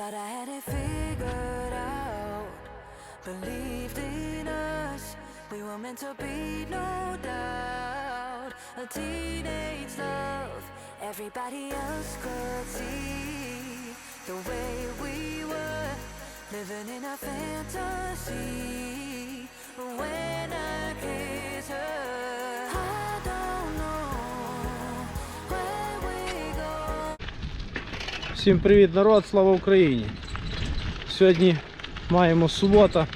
Thought I had it figured out. Believed in us, we were meant to be, no doubt. A teenage love, everybody else could see the way we were living in a fantasy. When I kiss her, Всім привіт народ, слава Україні! Сьогодні маємо субота,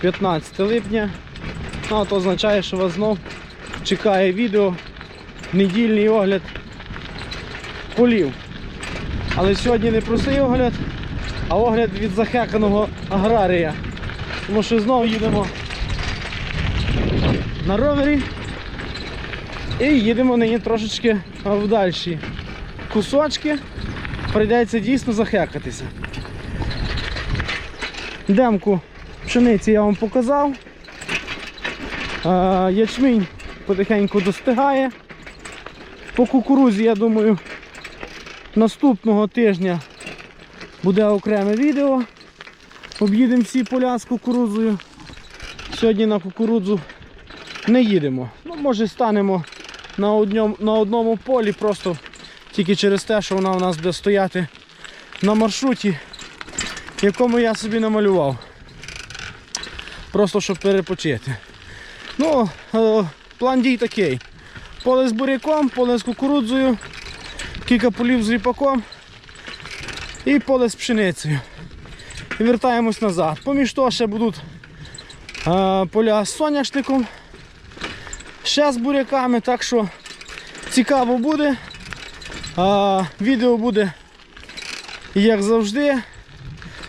15 липня. Ну, то означає, що вас знов чекає відео, недільний огляд полів. Але сьогодні не простий огляд, а огляд від захеканого аграрія. Тому що знову їдемо на ровері і їдемо нині трошечки в дальші кусочки прийдеться дійсно захекатися. Демку пшениці я вам показав. А, ячмінь потихеньку достигає. По кукурузі, я думаю, наступного тижня буде окреме відео. Об'їдемо всі поля з кукурудзою. Сьогодні на кукурудзу не їдемо. Ну, може станемо на одному, на одному полі просто тільки через те, що вона у нас буде стояти на маршруті, якому я собі намалював. Просто щоб перепочити. Ну, е, план дій такий. Поле з буряком, поле з кукурудзою, кілька полів з ріпаком і поле з пшеницею. І вертаємось назад. Поміж того ще будуть е, поля з соняшником, ще з буряками, так що цікаво буде. А, відео буде, як завжди,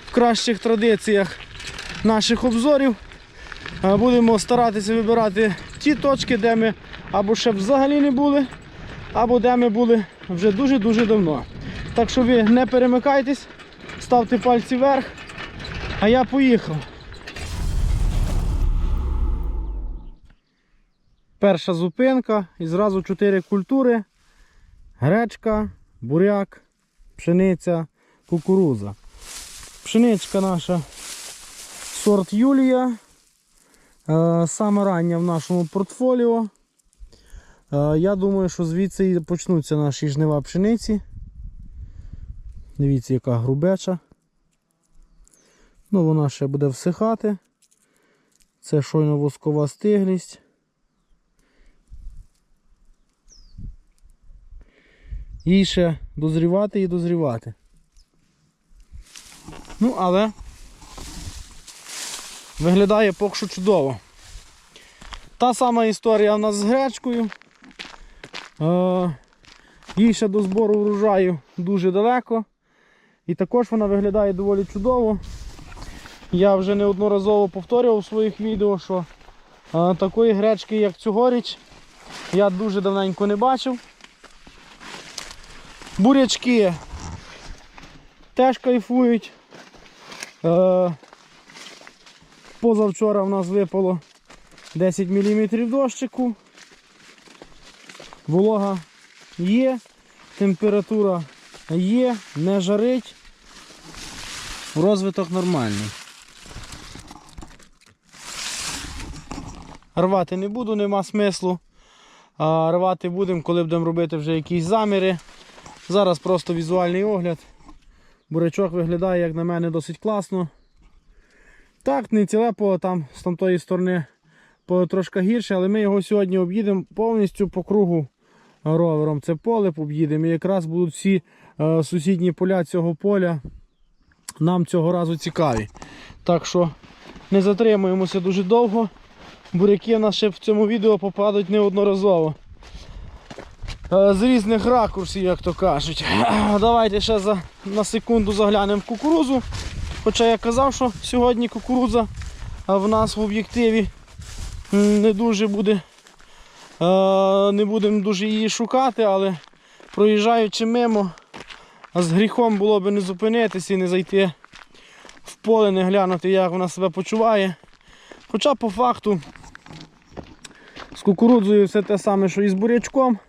в кращих традиціях наших обзорів. А, будемо старатися вибирати ті точки, де ми або ще взагалі не були, або де ми були вже дуже-дуже давно. Так що ви не перемикайтесь, ставте пальці вверх, а я поїхав. Перша зупинка і зразу чотири культури. Гречка, буряк, пшениця, кукуруза. Пшеничка наша сорт Юлія. Е, Саме рання в нашому портфоліо. Е, Я думаю, що звідси і почнуться наші жнива пшениці. Дивіться, яка грубеча. Ну, вона ще буде всихати. Це щойно воскова стиглість. Їй ще дозрівати і дозрівати. Ну, але виглядає поки що чудово. Та сама історія в нас з гречкою. Е, їй ще до збору врожаю дуже далеко. І також вона виглядає доволі чудово. Я вже неодноразово повторював у своїх відео, що е, такої гречки, як цьогоріч, я дуже давненько не бачив. Бурячки теж кайфують. Е, позавчора в нас випало 10 мм дощику. Волога є, температура є, не жарить. Розвиток нормальний. Рвати не буду, нема смислу. Рвати будемо, коли будемо робити вже якісь заміри. Зараз просто візуальний огляд. Бурячок виглядає, як на мене, досить класно. Так, не ціле поле там з тамтої сторони трошки гірше, але ми його сьогодні об'їдемо повністю по кругу ровером. Це поле об'їдемо. І якраз будуть всі е, сусідні поля цього поля нам цього разу цікаві. Так що не затримуємося дуже довго. Буряки в нас ще в цьому відео попадуть неодноразово. Е, з різних ракурсів, як то кажуть. Давайте ще за, на секунду заглянемо в кукурузу. Хоча я казав, що сьогодні кукуруза в нас в об'єктиві не дуже буде. е, Не будемо дуже її шукати, але проїжджаючи мимо, з гріхом було б не зупинитися і не зайти в поле, не глянути, як вона себе почуває. Хоча по факту з кукурудзою все те саме, що і з бурячком.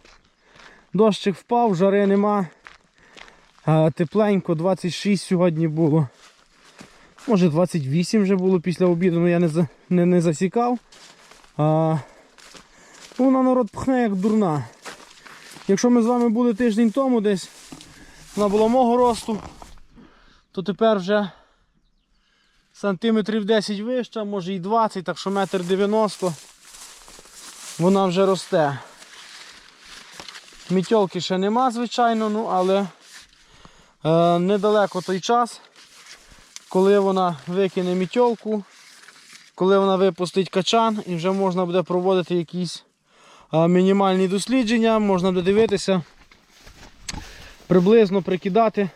Дощик впав, жари нема. Тепленько, 26 сьогодні було. Може 28 вже було після обіду, але я не, не, не засікав. А, ну, вона народ пхне як дурна. Якщо ми з вами були тиждень тому десь, вона була мого росту, то тепер вже сантиметрів 10 вища, може і 20, так що метр 90 вона вже росте. Мітьолки ще нема, звичайно, ну але е, недалеко той час, коли вона викине мітьолку, коли вона випустить качан і вже можна буде проводити якісь е, мінімальні дослідження, можна буде дивитися, приблизно прикидати,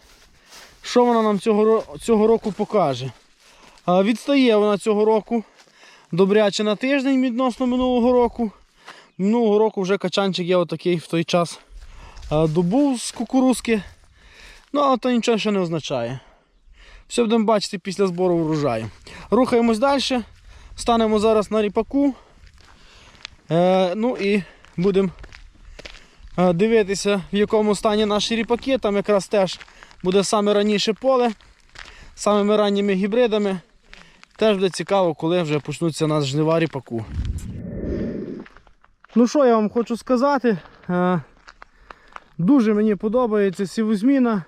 що вона нам цього, цього року покаже. Е, відстає вона цього року добряче на тиждень відносно минулого року. Минулого року вже качанчик я отакий в той час е, добув з кукурузки. Ну, але то нічого ще не означає. Все будемо бачити після збору врожаю. Рухаємось далі. Станемо зараз на ріпаку. Е, ну і будемо е, дивитися, в якому стані наші ріпаки. Там якраз теж буде саме раніше поле, самими ранніми гібридами. Теж буде цікаво, коли вже почнуться у нас жнива ріпаку. Ну що я вам хочу сказати? Е, Дуже мені подобається сівозміна.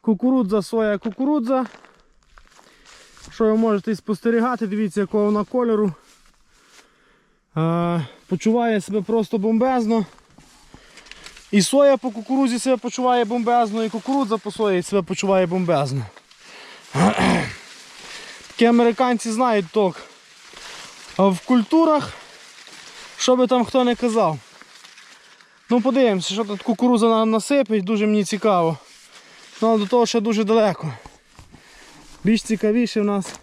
Кукурудза, соя, кукурудза. Що ви можете спостерігати, дивіться, якого вона кольору. Е, Почуває себе просто бомбезно. І соя по кукурудзі себе почуває бомбезно, і кукурудза по сої себе почуває бомбезно. Такі американці знають толк. А в культурах, що би там хто не казав. Ну подивимося, що тут кукурудза нам насипить, дуже мені цікаво. Ну, але до того ще дуже далеко. Більш цікавіше в нас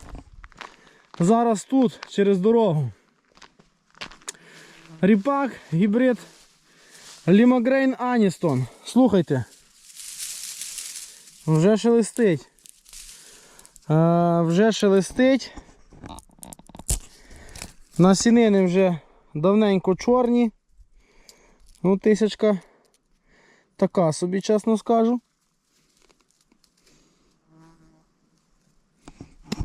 зараз тут, через дорогу. Ріпак, гібрид Лімагрейн Аністон. Слухайте. Вже шелестить. А, вже шелестить. Насінини вже давненько чорні. Ну, тисячка така собі, чесно скажу.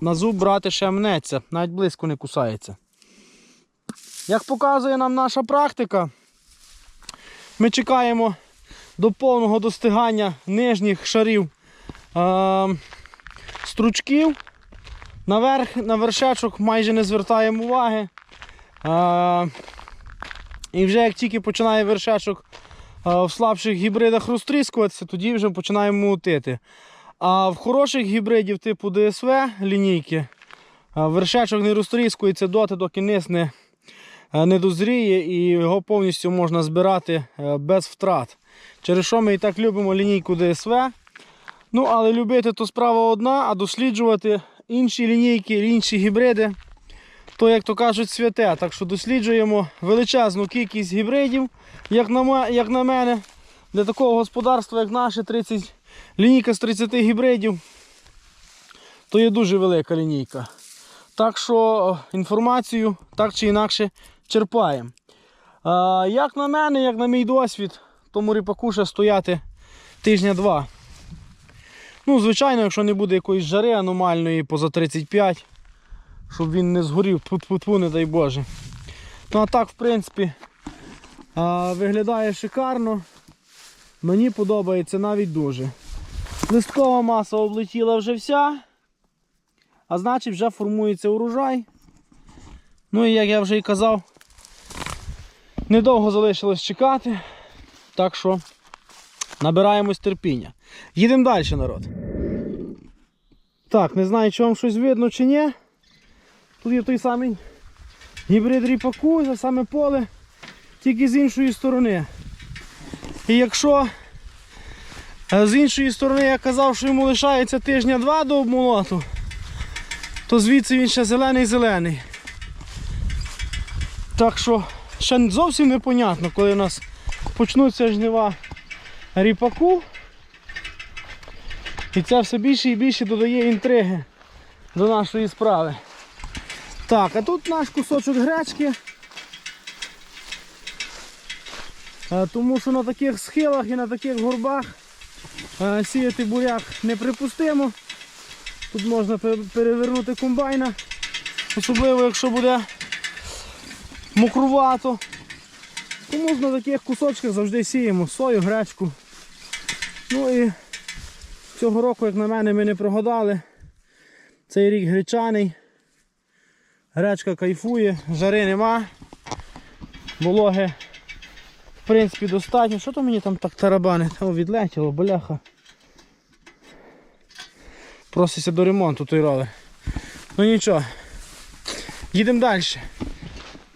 На зуб брати ще мнеться, навіть близько не кусається. Як показує нам наша практика, ми чекаємо до повного достигання нижніх шарів е, стручків. Наверх, на вершечок майже не звертаємо уваги. І вже як тільки починає вершечок в слабших гібридах розтріскуватися, тоді вже починаємо мутити. А в хороших гібридів типу ДСВ лінійки е, вершечок не розтріскується доти, доки низ не, не дозріє і його повністю можна збирати е, без втрат. Через що ми і так любимо лінійку ДСВ. Ну, але любити то справа одна, а досліджувати інші лінійки, інші гібриди то, як то кажуть, святе. Так що досліджуємо величезну кількість гібридів, як на, як на мене, для такого господарства, як наше, 30, лінійка з 30 гібридів, то є дуже велика лінійка. Так що інформацію так чи інакше черпаємо. Як на мене, як на мій досвід, тому ріпаку ще стояти тижня-два. Ну, звичайно, якщо не буде якоїсь жари аномальної поза 35, щоб він не згорів, тьфу-тьфу-тьфу, не дай Боже. Ну а так, в принципі, виглядає шикарно. Мені подобається навіть дуже. Листкова маса облетіла вже вся, а значить вже формується урожай. Ну і як я вже і казав, недовго залишилось чекати. Так що набираємось терпіння. Їдемо далі, народ. Так, не знаю, чи вам щось видно чи ні. Тут є той самий гібрид ріпаку, це саме поле, тільки з іншої сторони. І якщо е, з іншої сторони я казав, що йому лишається тижня-два до обмолоту, то звідси він ще зелений-зелений. Так що ще зовсім непонятно, коли у нас почнуться жнива ріпаку. І це все більше і більше додає інтриги до нашої справи. Так, а тут наш кусочок гречки. Е, Тому що на таких схилах і на таких горбах Е, Сіяти буряк неприпустимо. Тут можна перевернути комбайна, особливо якщо буде мокрувато. Тому на таких кусочках завжди сіємо сою, гречку. Ну і цього року, як на мене, ми не прогадали. Цей рік гречаний. Гречка кайфує, жари нема. Вологи в принципі достатньо. Що то мені там так тарабанить? О, відлетіло, бляха. Проситься до ремонту той ролер. Ну нічого. Їдемо далі.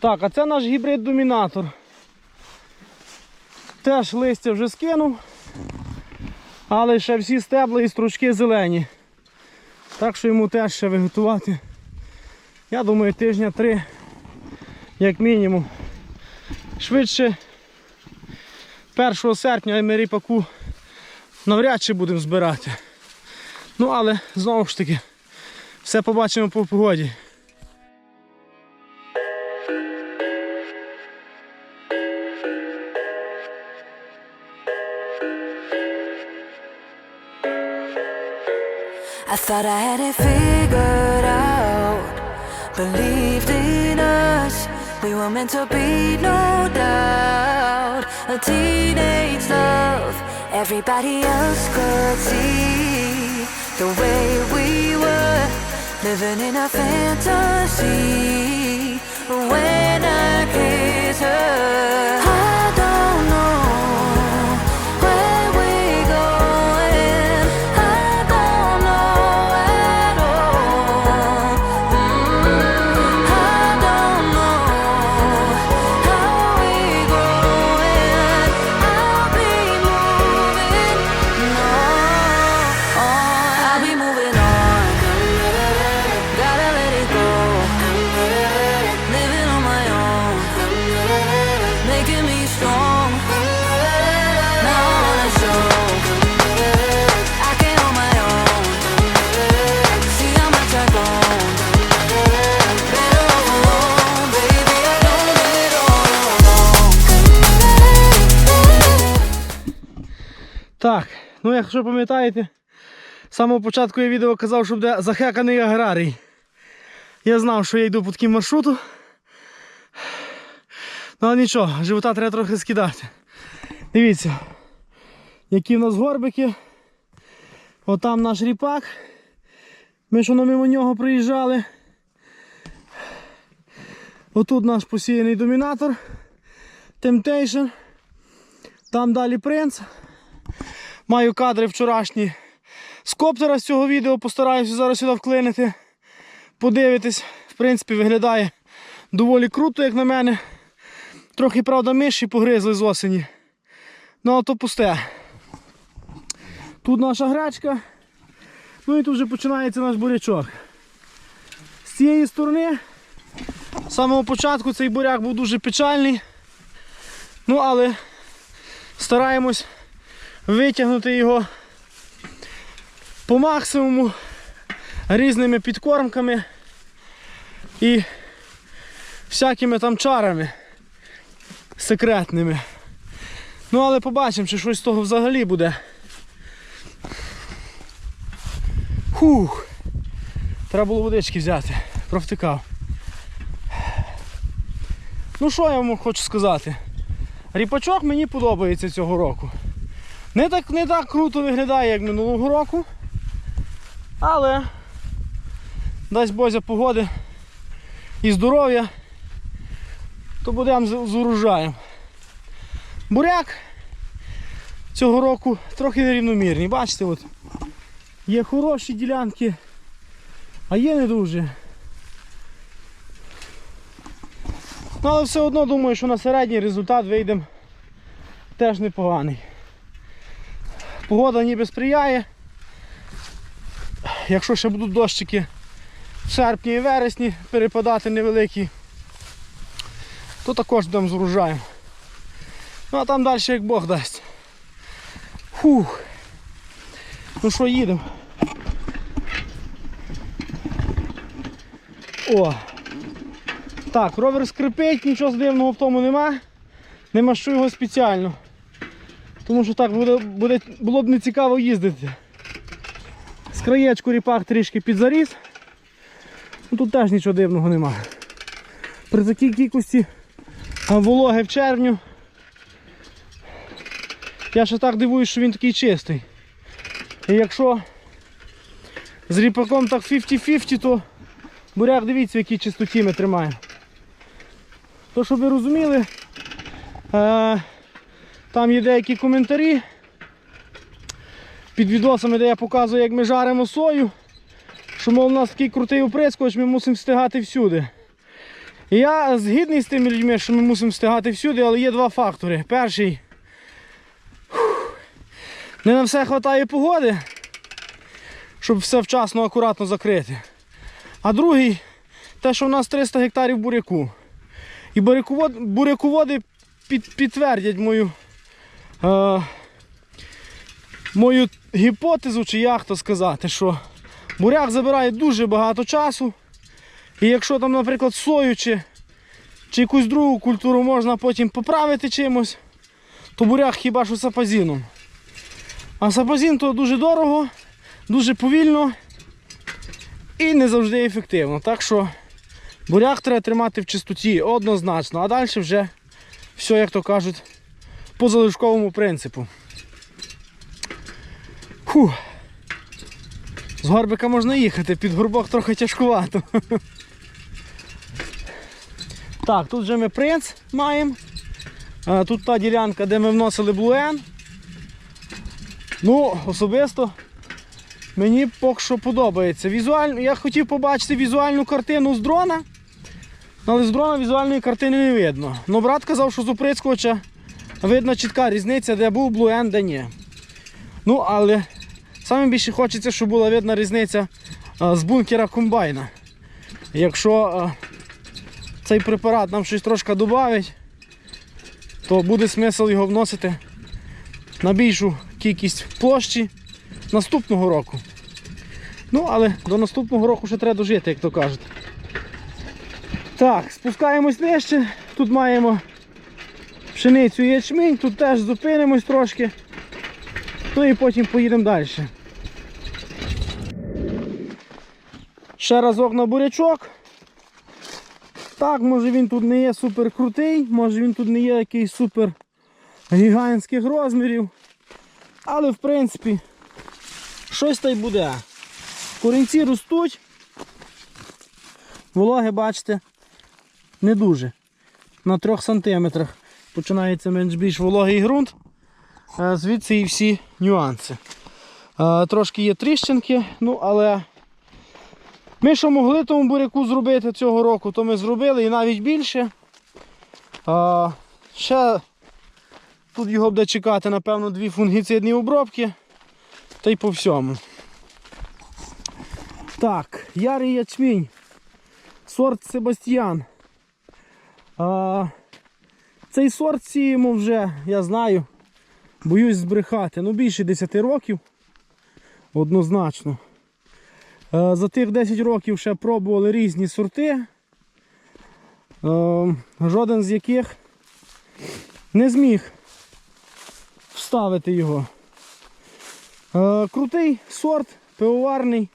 Так, а це наш гібрид-домінатор. Теж листя вже скинув. Але ще всі стебла і стручки зелені. Так що йому теж ще виготувати. Я думаю, тижня три, як мінімум. Швидше 1 серпня ми ріпаку навряд чи будемо збирати. Ну але знову ж таки, все побачимо по погоді. I thought I had it figured. Believed in us, we were meant to be, no doubt. A teenage love, everybody else could see the way we were living in a fantasy. When I kiss her, I don't know якщо пам'ятаєте, з самого початку я відео казав, що буде захеканий аграрій. Я знав, що я йду по такому маршруту. Ну але нічого, живота треба трохи скидати. Дивіться, які в нас горбики. Отам наш ріпак. Ми що мимо нього приїжджали. Отут наш посіяний домінатор. Temptation. Там далі принц. Маю кадри вчорашні з коптера з цього відео, постараюся зараз сюди вклинити. Подивитись, в принципі, виглядає доволі круто, як на мене. Трохи, правда, миші погризли з осені. Ну, а то пусте. Тут наша гречка. Ну і тут вже починається наш бурячок. З цієї сторони, з самого початку цей буряк був дуже печальний. Ну, але стараємось витягнути його по максимуму різними підкормками і всякими там чарами секретними. Ну, але побачимо, чи щось з того взагалі буде. Хух. Треба було водички взяти. Провтикав. Ну що я вам хочу сказати? Ріпачок мені подобається цього року. Не так, не так круто виглядає, як минулого року. Але дасть Бозя погоди і здоров'я, то будемо з, урожаєм. Буряк цього року трохи нерівномірний. Бачите, от є хороші ділянки, а є не дуже. Ну, але все одно думаю, що на середній результат вийдемо теж непоганий. Погода ніби сприяє. Якщо ще будуть дощики в серпні і вересні перепадати невеликі, то також будемо з урожаєм. Ну а там далі як Бог дасть. Фух. Ну що, їдемо. О! Так, ровер скрипить, нічого дивного в тому нема. Нема що його спеціально. Тому що так буде, буде, було б не цікаво їздити. З краєчку ріпак трішки підзаріс. Ну, тут теж нічого дивного немає. При такій кількості вологи в червню. Я ще так дивуюсь, що він такий чистий. І якщо з ріпаком так 50-50, то буряк дивіться, в якій чистоті ми тримаємо. То, щоб ви розуміли, е, там є деякі коментарі під відосами, де я показую, як ми жаримо сою. Що, мов, у нас такий крутий оприскувач, ми мусимо встигати всюди. Я згідний з тими людьми, що ми мусимо встигати всюди, але є два фактори. Перший. Не на все вистачає погоди, щоб все вчасно, акуратно закрити. А другий, те, що в нас 300 гектарів буряку. І буряковод, буряководи під, підтвердять мою, е, мою гіпотезу, чи як то сказати, що буряк забирає дуже багато часу. І якщо там, наприклад, сою чи, чи якусь другу культуру можна потім поправити чимось, то буряк хіба що сапазіном. А сапазін то дуже дорого, дуже повільно і не завжди ефективно. Так що буряк треба тримати в чистоті однозначно, а далі вже все, як то кажуть, по залишковому принципу. Фух. З горбика можна їхати, під горбок трохи тяжкувато. Так, тут вже ми принц маємо. Тут та ділянка, де ми вносили блуен. Ну, особисто мені поки що подобається. Візуально, я хотів побачити візуальну картину з дрона, але з дрона візуальної картини не видно. Ну, брат казав, що з оприскувача видно чітка різниця, де був блуен, де ні. Ну, але саме більше хочеться, щоб була видна різниця з бункера комбайна. Якщо цей препарат нам щось трошки додавить, то буде смисл його вносити на більшу кількість площі наступного року. Ну, але до наступного року ще треба дожити, як то кажуть. Так, спускаємось нижче. Тут маємо пшеницю і ячмінь, тут теж зупинимось трошки. Ну і потім поїдемо далі. Ще разок на бурячок. Так, може він тут не є супер крутий, може він тут не є якийсь супер гігантських розмірів. Але в принципі щось та й буде. Корінці ростуть. Вологи, бачите, не дуже. На 3 сантиметрах починається менш більш вологий ґрунт. Е, Звідси і всі нюанси. Е, Трошки є тріщинки, ну але ми що могли тому буряку зробити цього року, то ми зробили і навіть більше. Ще тут його буде чекати, напевно, дві фунгіцидні обробки. Та й по всьому. Так, ярий ячмінь. Сорт Себастьян. Цей сорт сіємо вже, я знаю, боюсь збрехати. Ну більше 10 років. Однозначно. Е, За тих 10 років ще пробували різні сорти, е, жоден з яких не зміг вставити його. Е, Крутий сорт, пивоварний.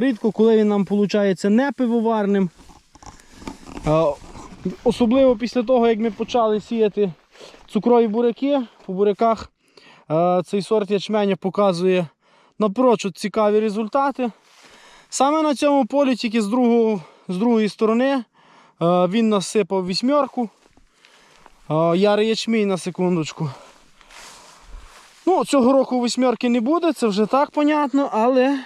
Рідко, коли він нам виходить не пивоварним. Особливо після того, як ми почали сіяти цукрові буряки, по буряках е, цей сорт ячменя показує напрочуд цікаві результати. Саме на цьому полі, тільки з, другого, з другої сторони, е, він насипав вісьмерку. Е, Ярий ячмінь на секундочку. Ну, Цього року восьмерки не буде, це вже так понятно, але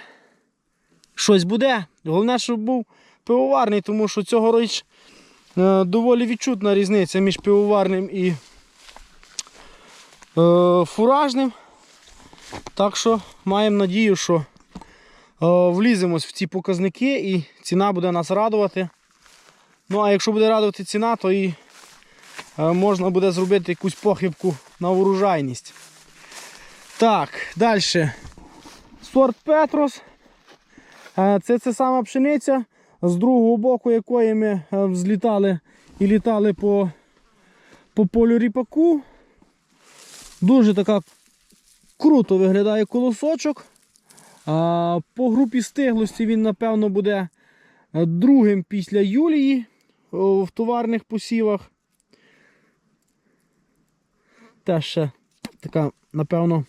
щось буде. Головне, щоб був пивоварний, тому що цьогоріч доволі відчутна різниця між пивоварним і е, фуражним. Так що маємо надію, що е, вліземось в ці показники і ціна буде нас радувати. Ну а якщо буде радувати ціна, то і е, можна буде зробити якусь похибку на урожайність. Так, далі. Сорт Петрос. Е, Це це сама пшениця, з другого боку якої ми е, взлітали і літали по, по полю ріпаку. Дуже така круто виглядає колосочок. По групі стиглості він, напевно, буде е, другим після Юлії в товарних посівах. Теж ще така, напевно,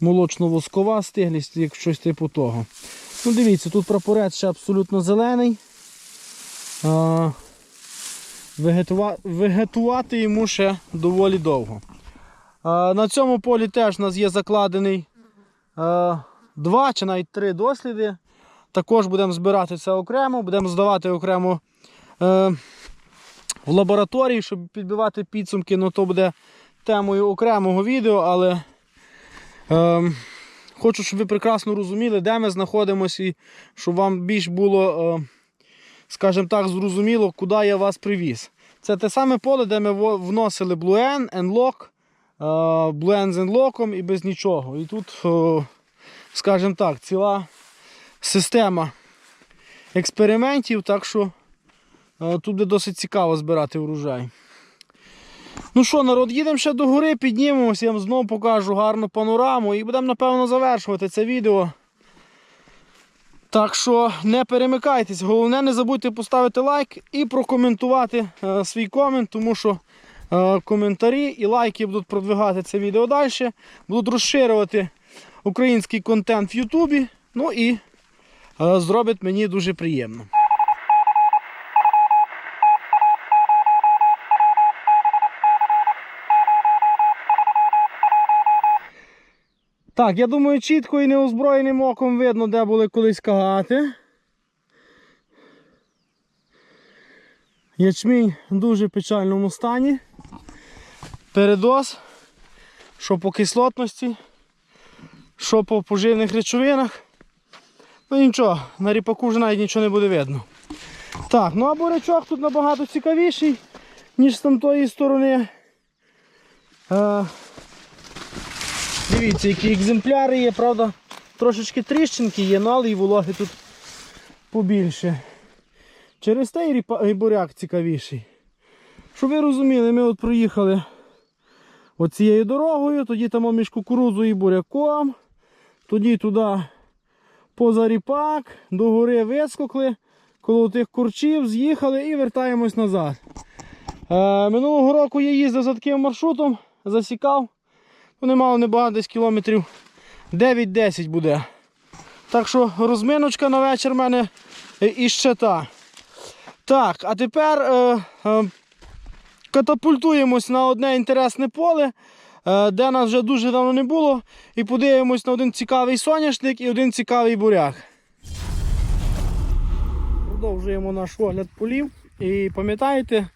молочно-воскова стиглість, як щось типу того. Ну, дивіться, тут прапорець ще абсолютно зелений. А, вегетува... Вегетувати йому ще доволі довго. А, на цьому полі теж у нас є закладений а, два чи навіть три досліди. Також будемо збирати це окремо, будемо здавати окремо е, в лабораторії, щоб підбивати підсумки. Ну, то буде темою окремого відео, але е, хочу, щоб ви прекрасно розуміли, де ми знаходимося, і щоб вам більш було, е, скажімо так, зрозуміло, куди я вас привіз. Це те саме поле, де ми вносили Blue N, N-Lock, е, Blue N з N-Lock і без нічого. І тут, е, скажімо так, ціла система експериментів, так що е, тут буде досить цікаво збирати врожай. Ну що, народ, їдемо ще до гори, піднімемося, я вам знову покажу гарну панораму і будемо, напевно, завершувати це відео. Так що не перемикайтесь, головне не забудьте поставити лайк і прокоментувати е, свій комент, тому що е, коментарі і лайки будуть продвигати це відео далі, будуть розширювати український контент в Ютубі. Ну і е, зробить мені дуже приємно. Так, я думаю, чітко і неозброєним оком видно, де були колись кагати. Ячмінь в дуже печальному стані. Передоз, що по кислотності, що по поживних речовинах. Ну нічого, на ріпаку вже навіть нічого не буде видно. Так, ну а бурячок тут набагато цікавіший, ніж з тамтої сторони. Е, Дивіться, які екземпляри є, правда, трошечки тріщинки є, ну, але і вологи тут побільше. Через те і буряк цікавіший. Щоб ви розуміли, ми от проїхали оцією дорогою, тоді там між кукурудзою і буряком, тоді туди поза ріпак, до гори вискокли, коло тих курчів, з'їхали і вертаємось назад. Е, минулого року я їздив за таким маршрутом, засікав. Вони мало небагато десь кілометрів 9-10 буде. Так що розминочка на вечір в мене е, і ще та. Так, а тепер е, е, катапультуємось на одне інтересне поле, е, де нас вже дуже давно не було. І подивимось на один цікавий соняшник і один цікавий буряк. Продовжуємо наш огляд полів. І пам'ятаєте,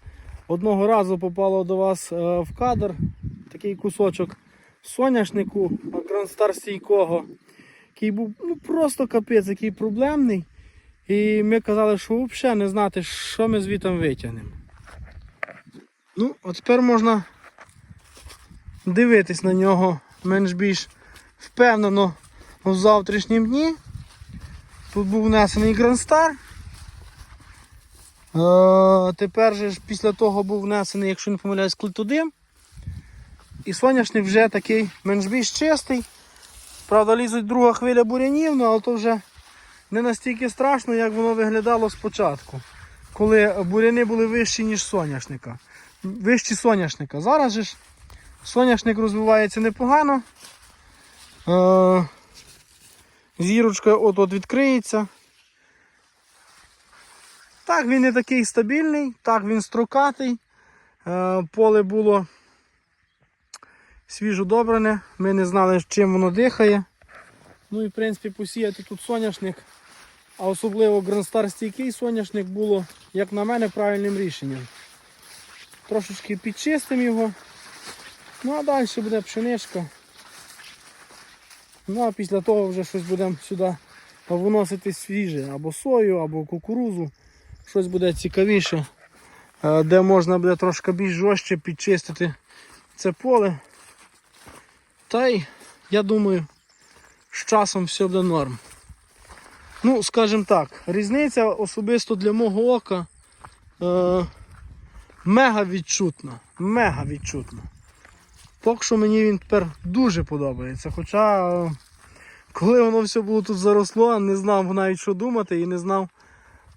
одного разу попало до вас е, в кадр такий кусочок соняшнику Грандстар стійкого, який був ну, просто капець, який проблемний. І ми казали, що взагалі не знати, що ми звітом витягнемо. Ну, от тепер можна дивитись на нього менш-більш впевнено в завтрашнім дні. Тут був внесений Грандстар. Е, тепер же після того був внесений, якщо не помиляюсь, клетодим. І соняшник вже такий менш-більш чистий. Правда, лізуть друга хвиля бурянів, ну, але то вже не настільки страшно, як воно виглядало спочатку. Коли буряни були вищі, ніж соняшника. Вищі соняшника. Зараз же ж соняшник розвивається непогано. Е, Зірочка от-от відкриється. Так, він не такий стабільний, так він строкатий. Е, Поле було свіжо добране, ми не знали, чим воно дихає. Ну і в принципі посіяти тут соняшник, а особливо гранстар стійкий соняшник було, як на мене, правильним рішенням. Трошечки підчистимо його. Ну а далі буде пшеничка. Ну а після того вже щось будемо сюди виносити свіже, або сою, або кукурузу. Щось буде цікавіше, е, де можна буде трошки більш жорстче підчистити це поле. Та й я думаю, з часом все буде норм. Ну, скажімо так, різниця особисто для мого ока е, мега відчутна. Мега відчутна. Поки що мені він тепер дуже подобається. Хоча, е, коли воно все було тут заросло, не знав навіть що думати і не знав,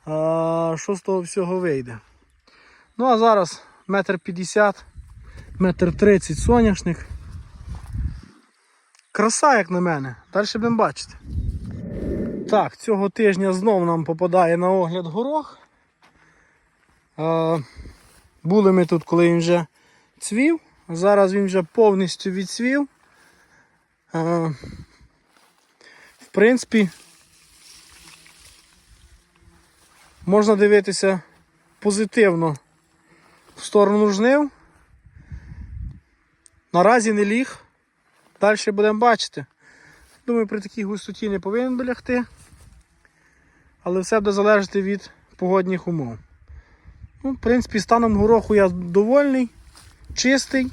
а, що з того всього вийде. Ну а зараз метр п'ятдесят, метр тридцять соняшник. Краса, як на мене. Далі будемо бачити. Так, цього тижня знов нам попадає на огляд горох. Е, були ми тут, коли він вже цвів. Зараз він вже повністю відцвів. Е, в принципі, можна дивитися позитивно в сторону жнив. Наразі не ліг. Далі будемо бачити. Думаю, при такій густоті не повинен долягти. Але все буде залежати від погодних умов. Ну, в принципі, станом гороху я довольний, чистий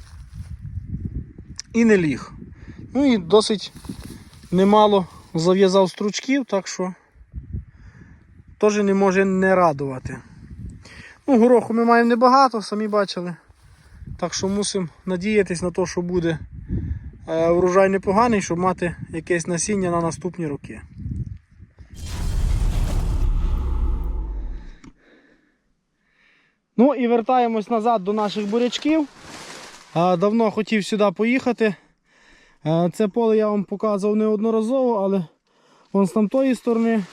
і не ліг. Ну і досить немало зав'язав стручків, так що теж не може не радувати. Ну, гороху ми маємо небагато, самі бачили. Так що мусимо надіятись на те, що буде е, врожай непоганий, щоб мати якесь насіння на наступні роки. Ну і вертаємось назад до наших бурячків. Давно хотів сюди поїхати. Це поле я вам показував неодноразово, але вон з тамтої сторони.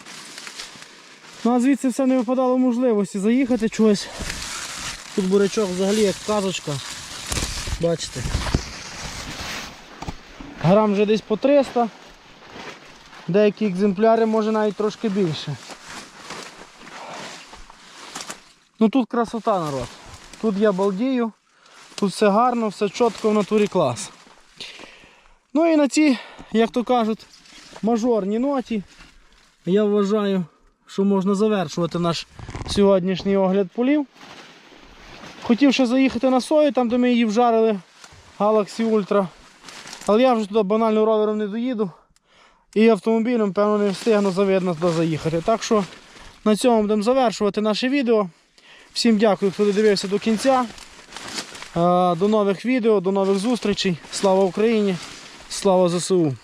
Ну а звідси все не випадало можливості заїхати чогось. Тут бурячок взагалі як казочка. Бачите. Грам вже десь по 300. Деякі екземпляри може навіть трошки більше. Ну тут красота народ. Тут я балдію, тут все гарно, все чітко в натурі клас. Ну і на цій, як то кажуть, мажорній ноті я вважаю, що можна завершувати наш сьогоднішній огляд полів. Хотів ще заїхати на сою, там де ми її вжарили Galaxy Ultra. Але я вже туди банально ровером не доїду. І автомобілем, певно, не встигну завидно туди заїхати. Так що на цьому будемо завершувати наше відео. Всім дякую, хто додивився до кінця. Е, До нових відео, до нових зустрічей. Слава Україні! Слава ЗСУ!